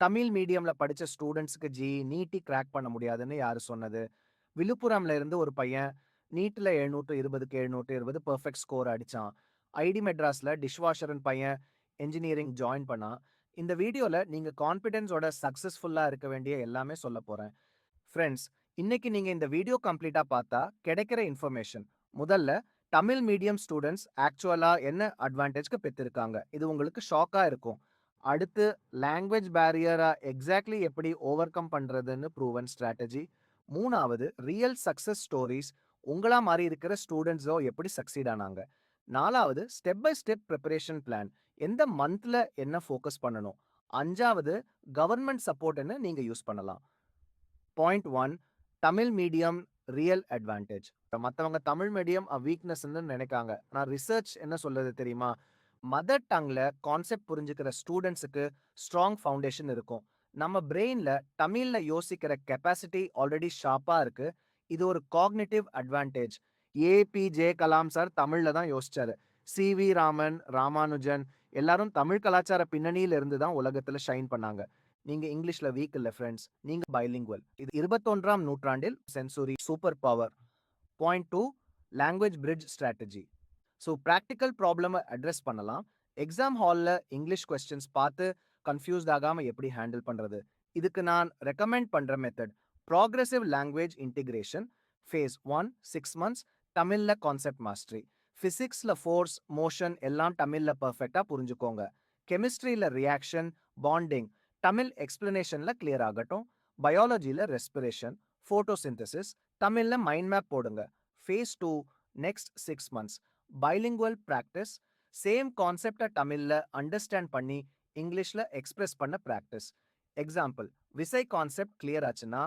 தமிழ் மீடியம்ல படிச்ச ஸ்டூடெண்ட்ஸுக்கு ஜி நீட்டி கிராக் பண்ண முடியாதுன்னு யாரு சொன்னது? விழுப்புரம்ல இருந்து ஒரு பையன் நீட்டுல எழுநூற்று இருபதுக்கு எழுநூற்று இருபது பர்ஃபெக்ட் ஸ்கோர் அடிச்சான். ஐடி மெட்ராஸ்ல டிஷ்வாஷர்ன்னு பையன் என்ஜினியரிங் ஜாயின் பண்ணான். இந்த வீடியோல நீங்க கான்ஃபிடென்ஸோட சக்ஸஸ்ஃபுல்லாக இருக்க வேண்டிய எல்லாமே சொல்லப் போறேன். ஃப்ரெண்ட்ஸ் இன்னைக்கு நீங்க இந்த வீடியோ கம்ப்ளீட்டா பார்த்தா கிடைக்கிற இன்ஃபர்மேஷன் முதல்ல தமிழ் மீடியம் ஸ்டூடெண்ட்ஸ் ஆக்சுவலா என்ன அட்வான்டேஜ்க்கு பெற்றிருக்காங்க. இது உங்களுக்கு ஷாக்கா இருக்கும். அடுத்து லாங்குவேஜ் பேரியரை எக்ஸாக்ட்லி எப்படி ஓவர் கம் பண்ணுறதுன்னு ப்ரூவன் ஸ்ட்ராட்டஜி. மூணாவது ரியல் சக்ஸஸ் ஸ்டோரீஸ் உங்களா மாதிரி இருக்கிற ஸ்டூடெண்ட்ஸோ எப்படி சக்சீட் ஆனாங்க. நாலாவது step by step preparation plan எந்த மந்த்ல என்ன ஃபோக்கஸ் பண்ணணும். அஞ்சாவது கவர்மெண்ட் சப்போர்ட்டுன்னு நீங்கள் யூஸ் பண்ணலாம். Point one Tamil medium real advantage. மற்றவங்க தமிழ் மீடியம் அ வீக்னஸ்ன்னு நினைக்காங்க. ஆனால் ரிசர்ச் என்ன சொல்லுது தெரியுமா? மதர் டங்ல கான்செப்ட் புரிஞ்சுக்கிற ஸ்டூடெண்ட்ஸுக்கு ஸ்ட்ராங் ஃபவுண்டேஷன் இருக்கும். நம்ம பிரெயினில் தமிழ்ல யோசிக்கிற கெப்பாசிட்டி ஆல்ரெடி ஷார்ப்பாக இருக்கு. இது ஒரு cognitive advantage. APJ. Kalam sir தமிழ்ல தான் யோசிச்சாரு. சி.வி. ராமன், ராமானுஜன் எல்லாரும் தமிழ் கலாச்சார பின்னணியில இருந்து தான் உலகத்துல ஷைன் பண்ணாங்க. நீங்க இங்கிலீஷ்ல வீக் இல்லை ஃப்ரெண்ட்ஸ் நீங்க பைலிங்குவல். இது 21ஆம் நூற்றாண்டில் century super power. Point two language bridge strategy. So practical ப்ராப்ளம address பண்ணலாம். எக்ஸாம் ஹால்ல இங்கிலீஷ் கொஸ்டின்ஸ் பார்த்து கன்ஃபியூஸ்ட் ஆகாமல் எப்படி ஹேண்டில் பண்றது? இதுக்கு நான் ரெக்கமெண்ட் பண்ற method progressive language integration. Phase 1 6 months தமிழ்ல கான்செப்ட் மாஸ்டரி. பிசிக்ஸ்ல ஃபோர்ஸ், மோஷன் எல்லாம் தமிழ்ல பெர்ஃபெக்ட்டா புரிஞ்சுக்கோங்க. கெமிஸ்ட்ரியில் ரியாக்ஷன், பாண்டிங் தமிழ் எக்ஸ்பிளனேஷன்ல கிளியர் ஆகட்டும். பயாலஜில ரெஸ்பிரேஷன், ஃபோட்டோசிந்தசிஸ் தமிழ்ல மைண்ட் மேப் போடுங்க. Phase two next six months bilingual practice same கான்செப்ட தமிழ்ல அண்டர்ஸ்டாண்ட் பண்ணி இங்கிலீஷ்ல எக்ஸ்பிரஸ் பண்ண பிராக்டிஸ். எக்ஸாம்பிள் விசை கான்செப்ட் கிளியர் ஆச்சுன்னா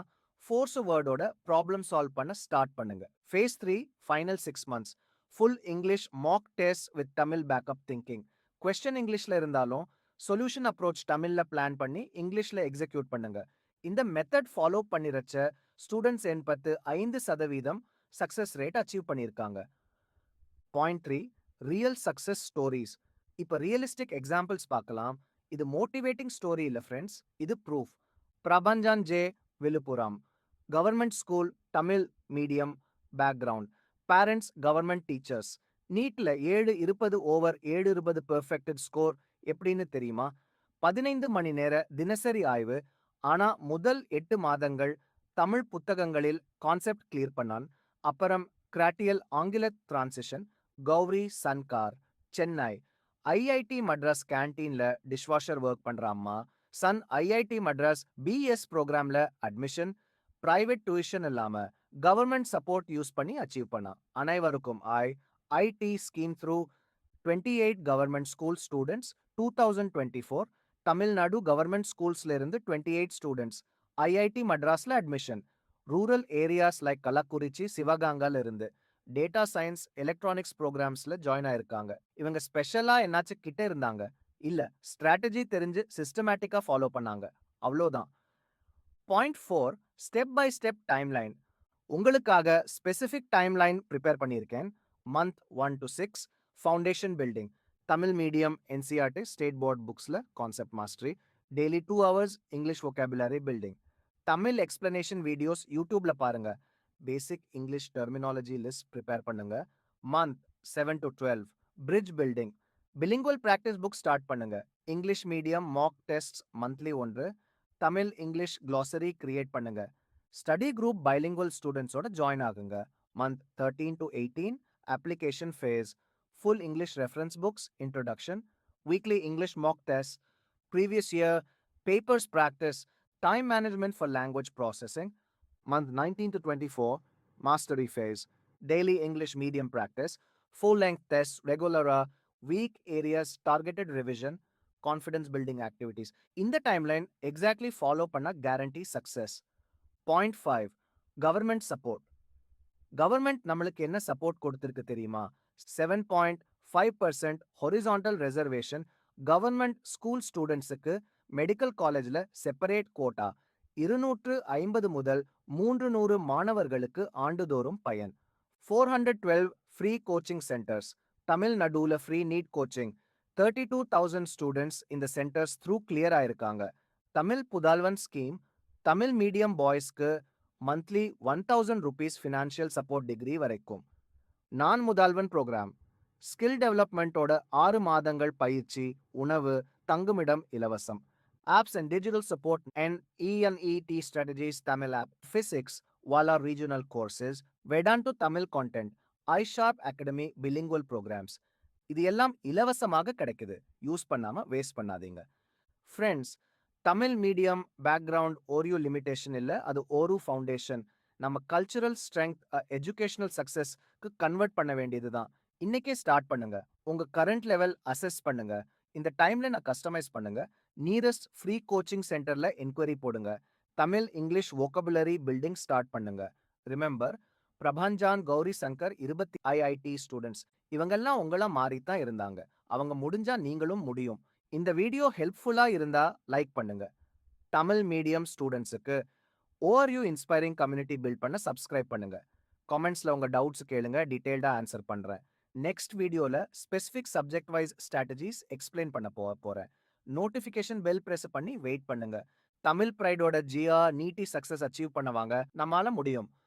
ஃபோர்ஸ் வேர்டோட ப்ராப்ளம் சால்வ் பண்ண ஸ்டார்ட் பண்ணுங்க. Phase three final six months full English mock test with Tamil backup thinking. Question இங்கிலீஷ்ல இருந்தாலும் சொல்யூஷன் அப்ரோச் தமிழ்ல பிளான் பண்ணி இங்கிலீஷ்ல எக்ஸிக்யூட் பண்ணுங்க. இந்த மெத்தட் ஃபாலோ பண்ணிரச்ச ஸ்டூடெண்ட்ஸ் எண்பத்து ஐந்து சதவீதம் சக்சஸ் ரேட் அச்சீவ் பண்ணியிருக்காங்க. Point three real success stories இப்ப ரியலிஸ்டிக் எக்ஸாம்பிள்ஸ் பார்க்கலாம். இது மோட்டிவேட்டிங் ஸ்டோரி இல்லை ஃப்ரெண்ட்ஸ் இது proof. Prabanjan J. Villupuram. Government school Tamil medium background. Parents government teachers. நீட்ல 7 20 over 7 20 perfected score எப்படின்னு தெரியுமா? 15 மணி நேர தினசரி ஆய்வு. ஆனா முதல் எட்டு மாதங்கள் தமிழ் புத்தகங்களில் கான்செப்ட் கிளியர் பண்ணான். அப்புறம் கிராட்டியல் ஆங்கில transition. Gowri சன்கார். Chennai. IIT Madras கேன்டீன்ல dishwasher work பண்ற அம்மா. Sun IIT Madras பி.எஸ். புரோகிராம்ல admission. Private tuition இல்லாம கவர்மெண்ட் சப்போர்ட் யூஸ் பண்ணி அச்சீவ் பண்ணா. அனைவருக்கும் ஐ. ID scheme through twenty eight government school students 2024 Tamil Nadu government ஸ்கூல்ஸ்ல இருந்து 28 students IIT மட்ராஸ்ல admission. Rural areas like Kallakurichi, சிவகாங்கால இருந்து டேட்டா சயின்ஸ், எலக்ட்ரானிக்ஸ் ப்ரோக்ராம்ஸில் ஜாயின் ஆயிருக்காங்க. இவங்க ஸ்பெஷலா என்னாச்சும் கிட்ட இருந்தாங்க. இல்ல ஸ்ட்ராட்டஜி தெரிஞ்சு சிஸ்டமேட்டிக்கா ஃபாலோ பண்ணாங்க. அவ்ளோதான். Point four step by step timeline. உங்களுக்காக ஸ்பெசிஃபிக் டைம்லைன் பிரிப்பேர் பண்ணியிருக்கேன். Month one to six foundation building. Tamil medium NCERT state board புக்ஸ்ல concept mastery. Daily two hours English vocabulary building. Tamil explanation videos யூடியூப்ல பாருங்க. Basic English terminology list prepare பண்ணுங்க. Month 7 to 12 bridge building. Bilingual practice book start பண்ணுங்க. English medium mock tests monthly 1 Tamil English glossary create பண்ணுங்க. Study group bilingual ஸ்டூடண்ட்ஸோட join ஆகுங்க. Month 13 to 18 application phase. Full English reference books introduction. Weekly English mock test. Previous year papers practice. Time management for language processing. Month 19 to 24 mastery phase. Daily English medium practice. Full length test ரெகுலரா weak areas targeted revision. Confidence building activities. இந்த timeline exactly follow பண்ண guarantee success. Point five government support. Government நம்மளுக்கு என்ன support கொடுத்திருக்கு தெரியுமா? 7.5% horizontal reservation government school ஸ்டூடெண்ட்ஸுக்கு medical காலேஜ்ல separate quota. 250 முதல் 300 மாணவர்களுக்கு ஆண்டுதோறும் பயன். 412 ஃப்ரீ கோச்சிங் சென்டர்ஸ். தமிழ்நடுல ஃப்ரீ நீட் கோச்சிங். 32,000 ஸ்டூடண்ட்ஸ் இந்த சென்டர்ஸ் த்ரூ கிளியர் ஆயிருக்காங்க. Tamil Pudhalvan scheme Tamil medium பாய்ஸ்க்கு monthly one thousand rupees financial support degree வரைக்கும் நான் முதல்வன் ப்ரோக்ராம் ஸ்கில் டெவலப்மெண்ட்டோட ஆறு மாதங்கள் பயிற்சி உணவு தங்குமிடம் இலவசம் apps and digital support and இஎன்இடி strategies Tamil app physics wallah regional courses Vedantu Tamil content i sharp academy bilingual programmes இது எல்லாம் இலவசமாக கிடைக்குது. யூஸ் பண்ணாம வேஸ்ட் பண்ணாதீங்க. ஃப்ரெண்ட்ஸ் தமிழ் மீடியம் பேக்ரவுண்ட் ஓரியோ லிமிடேஷன் இல்லை. அது ஓரு ஃபவுண்டேஷன் நம்ம கல்ச்சுரல் ஸ்ட்ரென்த் எஜுகேஷனல் சக்ஸஸ்க்கு கன்வெர்ட் பண்ண வேண்டியது தான். இன்னைக்கே ஸ்டார்ட் பண்ணுங்க. உங்க கரண்ட் லெவல் அசஸ் பண்ணுங்க. இந்த டைம்ல நான் கஸ்டமைஸ் பண்ணுங்க. நியரஸ்ட் ஃப்ரீ கோச்சிங் சென்டர்ல என்கொயரி போடுங்க. Tamil English vocabulary building start பண்ணுங்க. ரிமெம்பர் பிரபாஞ்சான் கௌரி சங்கர் இருபத்தி ஐஐடி ஸ்டூடெண்ட்ஸ் இவங்கெல்லாம் உங்களா மாறி தான் இருந்தாங்க. அவங்க முடிஞ்சா நீங்களும் முடியும். இந்த வீடியோ ஹெல்ப்ஃபுல்லா இருந்தா லைக் பண்ணுங்க. தமிழ் மீடியம் ஸ்டூடெண்ட்ஸுக்கு ஓஆர்யூ இன்ஸ்பைரிங் கம்யூனிட்டி பில்ட் பண்ண சப்ஸ்கிரைப் பண்ணுங்க. கமெண்ட்ஸில் உங்க டவுட்ஸ் கேளுங்க டீடைல்டா ஆன்சர் பண்ணுறேன் நெக்ஸ்ட் வீடியோல specific subject wise strategies explain பண்ண போ போறேன். நோட்டிஃபிகேஷன் பெல் பிரஸ் பண்ணி வெயிட் பண்ணுங்க. தமிழ் ப்ரைடோட ஜியா நீட்டி சக்சஸ் அச்சீவ் பண்ணவாங்க. நம்மளால முடியும்.